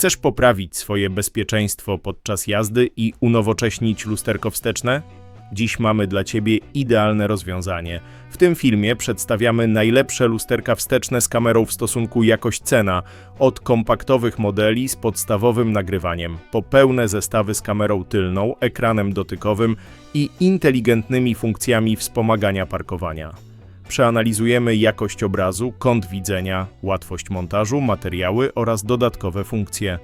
Chcesz poprawić swoje bezpieczeństwo podczas jazdy i unowocześnić lusterko wsteczne? Dziś mamy dla Ciebie idealne rozwiązanie. W tym filmie przedstawiamy najlepsze lusterka wsteczne z kamerą w stosunku jakość-cena, od kompaktowych modeli z podstawowym nagrywaniem, po pełne zestawy z kamerą tylną, ekranem dotykowym i inteligentnymi funkcjami wspomagania parkowania. Przeanalizujemy jakość obrazu, kąt widzenia, łatwość montażu, materiały oraz dodatkowe funkcje.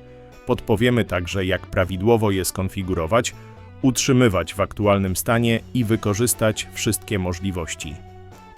Podpowiemy także, jak prawidłowo je skonfigurować, utrzymywać w aktualnym stanie i wykorzystać wszystkie możliwości.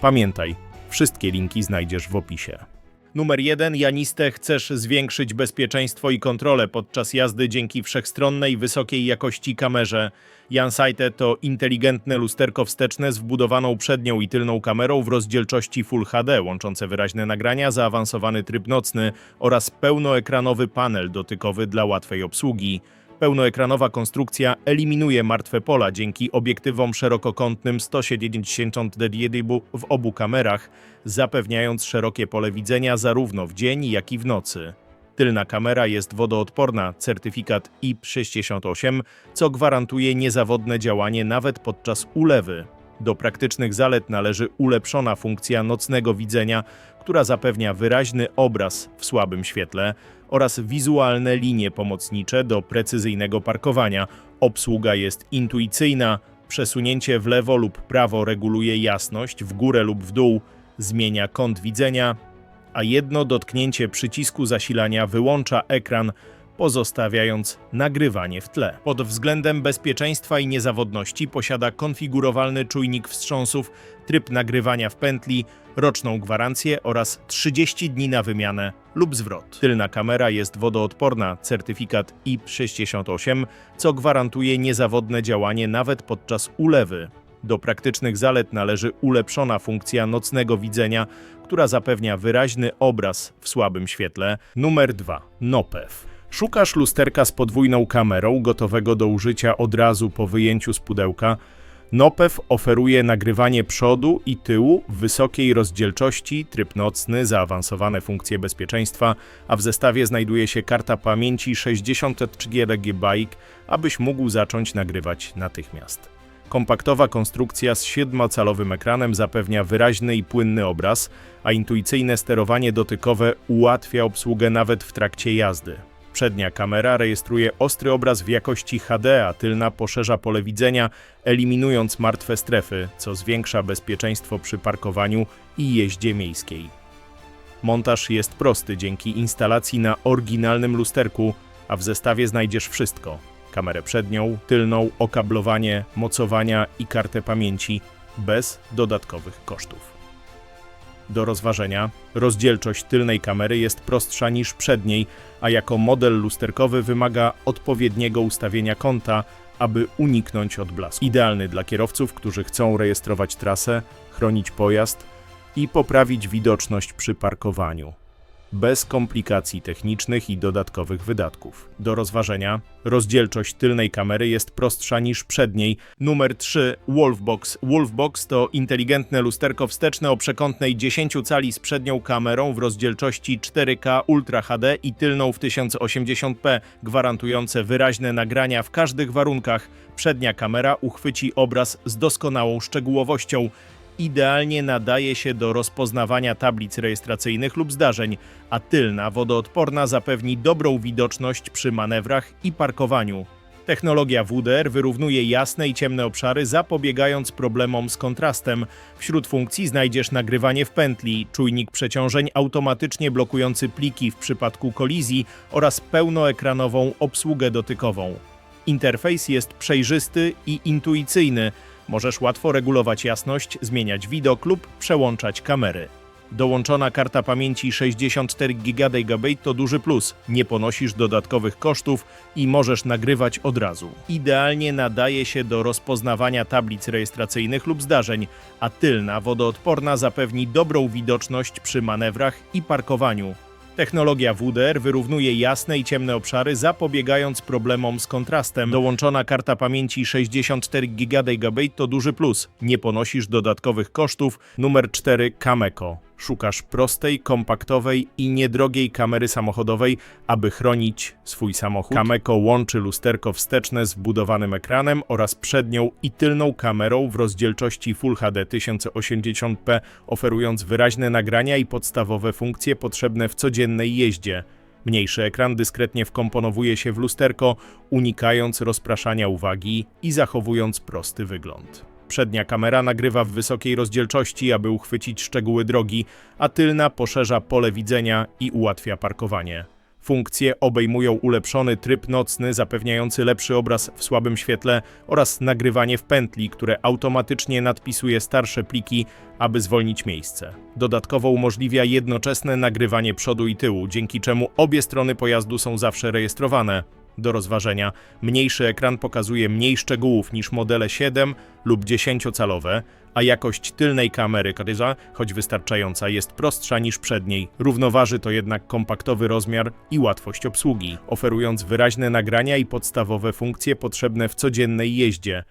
Pamiętaj, wszystkie linki znajdziesz w opisie. Numer 1. Janiste chcesz zwiększyć bezpieczeństwo i kontrolę podczas jazdy dzięki wszechstronnej, wysokiej jakości kamerze. Jansight to inteligentne lusterko wsteczne z wbudowaną przednią i tylną kamerą w rozdzielczości Full HD, łączące wyraźne nagrania, zaawansowany tryb nocny oraz pełnoekranowy panel dotykowy dla łatwej obsługi. Pełnoekranowa konstrukcja eliminuje martwe pola dzięki obiektywom szerokokątnym 170 dB w obu kamerach, zapewniając szerokie pole widzenia zarówno w dzień, jak i w nocy. Tylna kamera jest wodoodporna, certyfikat IP68, co gwarantuje niezawodne działanie nawet podczas ulewy. Do praktycznych zalet należy ulepszona funkcja nocnego widzenia, która zapewnia wyraźny obraz w słabym świetle oraz wizualne linie pomocnicze do precyzyjnego parkowania. Obsługa jest intuicyjna, przesunięcie w lewo lub prawo reguluje jasność, w górę lub w dół zmienia kąt widzenia, a jedno dotknięcie przycisku zasilania wyłącza ekran, pozostawiając nagrywanie w tle. Pod względem bezpieczeństwa i niezawodności posiada konfigurowalny czujnik wstrząsów, tryb nagrywania w pętli, roczną gwarancję oraz 30 dni na wymianę lub zwrot. Tylna kamera jest wodoodporna, certyfikat IP68, co gwarantuje niezawodne działanie nawet podczas ulewy. Do praktycznych zalet należy ulepszona funkcja nocnego widzenia, która zapewnia wyraźny obraz w słabym świetle. Numer 2. NOPEW. Szukasz lusterka z podwójną kamerą, gotowego do użycia od razu po wyjęciu z pudełka. NOPEW oferuje nagrywanie przodu i tyłu w wysokiej rozdzielczości, tryb nocny, zaawansowane funkcje bezpieczeństwa, a w zestawie znajduje się karta pamięci 63 GB, abyś mógł zacząć nagrywać natychmiast. Kompaktowa konstrukcja z 7-calowym ekranem zapewnia wyraźny i płynny obraz, a intuicyjne sterowanie dotykowe ułatwia obsługę nawet w trakcie jazdy. Przednia kamera rejestruje ostry obraz w jakości HD, a tylna poszerza pole widzenia, eliminując martwe strefy, co zwiększa bezpieczeństwo przy parkowaniu i jeździe miejskiej. Montaż jest prosty dzięki instalacji na oryginalnym lusterku, a w zestawie znajdziesz wszystko: kamerę przednią, tylną, okablowanie, mocowania i kartę pamięci bez dodatkowych kosztów. Do rozważenia, rozdzielczość tylnej kamery jest prostsza niż przedniej, a jako model lusterkowy wymaga odpowiedniego ustawienia kąta, aby uniknąć odblasku. Idealny dla kierowców, którzy chcą rejestrować trasę, chronić pojazd i poprawić widoczność przy parkowaniu bez komplikacji technicznych i dodatkowych wydatków. Do rozważenia, rozdzielczość tylnej kamery jest prostsza niż przedniej. Numer 3 Wolfbox. Wolfbox to inteligentne lusterko wsteczne o przekątnej 10 cali z przednią kamerą w rozdzielczości 4K Ultra HD i tylną w 1080p, gwarantujące wyraźne nagrania w każdych warunkach. Przednia kamera uchwyci obraz z doskonałą szczegółowością idealnie nadaje się do rozpoznawania tablic rejestracyjnych lub zdarzeń, a tylna, wodoodporna zapewni dobrą widoczność przy manewrach i parkowaniu. Technologia WDR wyrównuje jasne i ciemne obszary, zapobiegając problemom z kontrastem. Wśród funkcji znajdziesz nagrywanie w pętli, czujnik przeciążeń automatycznie blokujący pliki w przypadku kolizji oraz pełnoekranową obsługę dotykową. Interfejs jest przejrzysty i intuicyjny, Możesz łatwo regulować jasność, zmieniać widok lub przełączać kamery. Dołączona karta pamięci 64 GB to duży plus. Nie ponosisz dodatkowych kosztów i możesz nagrywać od razu. Idealnie nadaje się do rozpoznawania tablic rejestracyjnych lub zdarzeń, a tylna, wodoodporna zapewni dobrą widoczność przy manewrach i parkowaniu. Technologia WDR wyrównuje jasne i ciemne obszary, zapobiegając problemom z kontrastem. Dołączona karta pamięci 64 GB to duży plus. Nie ponosisz dodatkowych kosztów. Numer 4 Cameco. Szukasz prostej, kompaktowej i niedrogiej kamery samochodowej, aby chronić swój samochód. Cameco łączy lusterko wsteczne z wbudowanym ekranem oraz przednią i tylną kamerą w rozdzielczości Full HD 1080p, oferując wyraźne nagrania i podstawowe funkcje potrzebne w codziennej jeździe. Mniejszy ekran dyskretnie wkomponowuje się w lusterko, unikając rozpraszania uwagi i zachowując prosty wygląd. Przednia kamera nagrywa w wysokiej rozdzielczości, aby uchwycić szczegóły drogi, a tylna poszerza pole widzenia i ułatwia parkowanie. Funkcje obejmują ulepszony tryb nocny, zapewniający lepszy obraz w słabym świetle oraz nagrywanie w pętli, które automatycznie nadpisuje starsze pliki, aby zwolnić miejsce. Dodatkowo umożliwia jednoczesne nagrywanie przodu i tyłu, dzięki czemu obie strony pojazdu są zawsze rejestrowane. Do rozważenia, mniejszy ekran pokazuje mniej szczegółów niż modele 7 lub 10-calowe, a jakość tylnej kamery Karyza, choć wystarczająca, jest prostsza niż przedniej. Równoważy to jednak kompaktowy rozmiar i łatwość obsługi, oferując wyraźne nagrania i podstawowe funkcje potrzebne w codziennej jeździe.